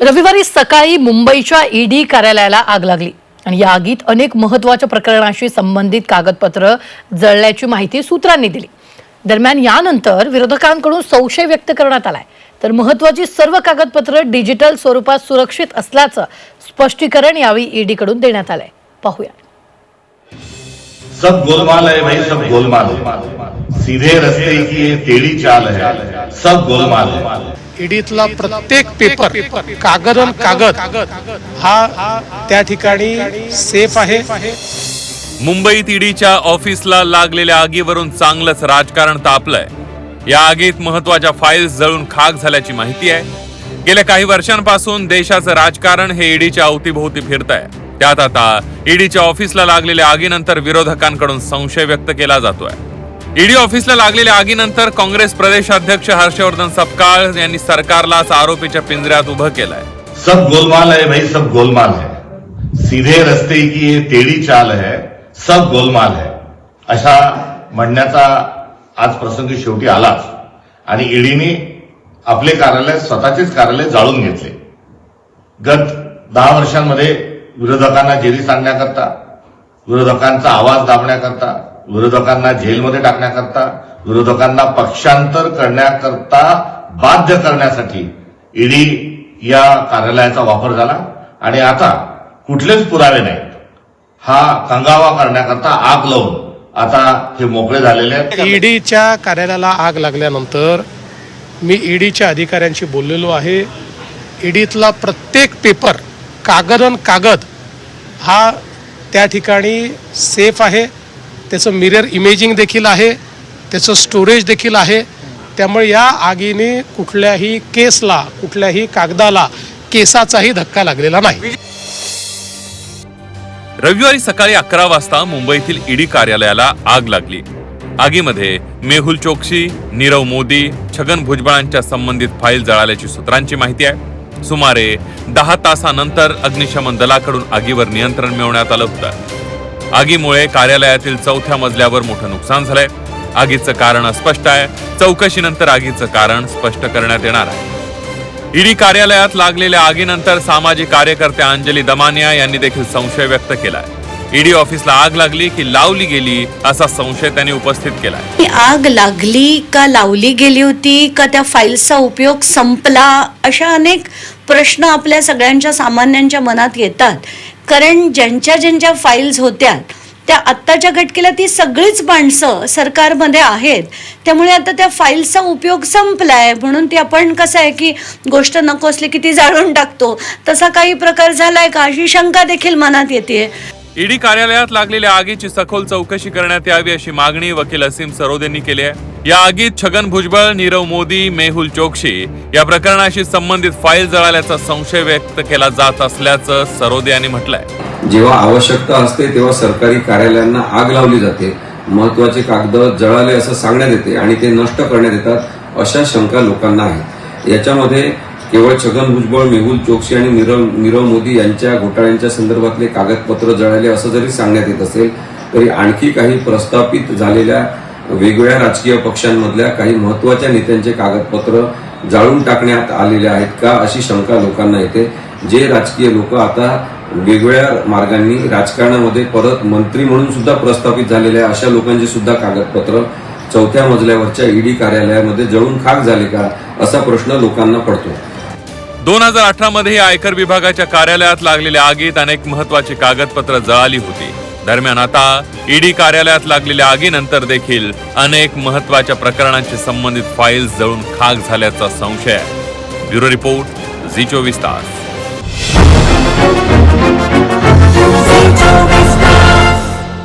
रविवारी सकाळी मुंबईच्या ईडी कार्यालयाला आग लागली आणि या आगीत अनेक महत्त्वाच्या प्रकरणाशी संबंधित कागदपत्र जळल्याची माहिती सूत्रांनी दिली. दरम्यान यानंतर विरोधकांकडून संशय व्यक्त करण्यात आलाय. तर महत्वाची सर्व कागदपत्र डिजिटल स्वरूपात सुरक्षित असल्याचं स्पष्टीकरण यावेळी ईडीकडून देण्यात आलंय. पाहूया. सब गोलमाल है भाई सब गोलमाल है सीधे रस्ते की ये टेढ़ी चाल है सब गोलमाल है ईडीतला प्रत्येक पेपर कागद कागद हा त्या ठिकाणी सेफ आहे. मुंबईत ईडीच्या ऑफिसला लागलेल्या आगीवरून चांगलंच राजकारण तापलंय. या आगीत महत्त्वाच्या फाईल्स जळून खाक झाल्याची माहिती आहे. गेल्या काही वर्षांपासून देशाचं राजकारण हे ईडीच्या अवतीभोवती फिरत आहे त्यात आता ईडीच्या ऑफिसला लागलेल्या आगीनंतर विरोधकांकडून संशय व्यक्त केला जातोय. ईडी ऑफिसला लागलेल्या आगीनंतर काँग्रेस प्रदेशाध्यक्ष हर्षवर्धन सपकाळ यांनी सरकारलाच आरोपीच्या पिंजऱ्यात उभं केलंय. सब गोलमाल है भाई सब गोलमाल है। सीधे रस्ते की टेढ़ी चाल है सब गोलमाल है। अशा म्हणण्याचा आज प्रसंग शेवटी आलाच. आणि ईडीने आपले कार्यालय स्वतःचेच कार्यालय जाळून घेतले. गत दहा वर्षांमध्ये विरोधकांना जेरी सांगण्याकरता विरोधकांचा आवाज दाबण्याकरता विरोधकांना जेलमध्ये टाकण्याकरता विरोधकांना पक्षांतर करण्याकरता बाध्य करण्यासाठी ईडी या कार्यालयाचा वापर झाला. आणि आता कुठलेच पुरावे नाहीत. हा कंगावा करण्याकरता आग लावून आता हे मोकळे झालेले आहेत. ईडीच्या कार्यालयाला आग लागल्यानंतर मी ईडीच्या अधिकाऱ्यांशी बोललेलो आहे. ईडीतला प्रत्येक पेपर कागद अन कागद हा त्या ठिकाणी सेफ आहे. त्याचं मिरर इमेजिंग देखील आहे. त्याचं स्टोरेज देखील आहे. त्यामुळे या आगीने कुठल्याही केसला कुठल्याही कागदाला केसाचाही धक्का लागलेला नाही. रविवारी सकाळी अकरा वाजता मुंबईतील ईडी कार्यालयाला आग लागली. आगीमध्ये मेहुल चोक्सी नीरव मोदी छगन भुजबळांच्या संबंधित फाईल जळाल्याची सूत्रांची माहिती आहे. सुमारे दहा तासानंतर अग्निशमन दलाकडून आगीवर नियंत्रण मिळवण्यात आलं होतं. आगीमुळे कार्यालयातील चौथ्या मजल्यावर मोठं नुकसान झालंय. आगीचं कारण अस्पष्ट आहे. चौकशीनंतर आगीचं कारण स्पष्ट करण्यात येणार आहे. ईडी कार्यालयात लागलेल्या आगीनंतर सामाजिक कार्यकर्त्या अंजली दमानिया यांनी देखील संशय व्यक्त केला आहे ईडी ऑफिसला आग लागली की लावली गेली असा संशय त्यांनी उपस्थित केला आग लागली का लावली गेली होती का त्या फाईल्सचा उपयोग संपला अशा अनेक प्रश्न आपल्या सगळ्यांच्या सामान्यांच्या मनात येतात. कारण ज्यांच्या ज्यांच्या फाईल्स होत्या त्या आत्ताच्या घटकेला ती सगळीच माणसं सरकारमध्ये आहेत. त्यामुळे आता त्या फाईल्सचा उपयोग संपलाय. म्हणून ती आपण कसं आहे की गोष्ट नको असली की ती जाळून टाकतो. तसा काही प्रकार झालाय का? अशी शंका देखील मनात येते ईडी कार्यालयात लागलेल्या आगीची सखोल चौकशी करण्यात यावी अशी मागणी वकील असीम सरोद यांनी केली आहे. या आगीत छगन भुजबळ नीरव मोदी मेहुल चोक्शी या प्रकरणाशी संबंधित फाईल जळाल्याचा संशय व्यक्त केला जात असल्याचं सरोदे यांनी म्हटलंय. जेव्हा आवश्यकता असते तेव्हा सरकारी कार्यालयांना आग लावली जाते. महत्त्वाचे कागद जळाले असं सांगण्यात येते आणि ते नष्ट करण्यात येतात अशा शंका लोकांना आहेत. याच्यामध्ये केवळ छगन भुजबळ मेहुल चोक्सी आणि नीरव नीरव मोदी यांच्या घोटाळ्यांच्या संदर्भातले कागदपत्र जळाले असं जरी सांगण्यात येत असेल तरी आणखी काही प्रस्थापित झालेल्या वेगवेगळ्या राजकीय पक्षांमधल्या काही महत्त्वाच्या नेत्यांचे कागदपत्र जाळून टाकण्यात आलेले आहेत का अशी शंका लोकांना येते. जे राजकीय लोक आता वेगवेगळ्या मार्गांनी राजकारणामध्ये परत मंत्री म्हणून सुद्धा प्रस्थापित झालेल्या अशा लोकांची सुद्धा कागदपत्र चौथ्या मजल्यावरच्या ईडी कार्यालयामध्ये जळून खाक झाले का असा प्रश्न लोकांना पडतो दोन हजार अठरा मध्ये आयकर विभागाच्या कार्यालयात लागलेल्या आगीत अनेक महत्वाची कागदपत्र जळाली होती. दरम्यान आता ईडी कार्यालयात लागलेल्या आगीनंतर देखील अनेक महत्त्वाच्या प्रकरणांशी संबंधित फाईल्स जळून खाक झाल्याचा संशय आहे. ब्युरो रिपोर्ट झी चोवीस तास.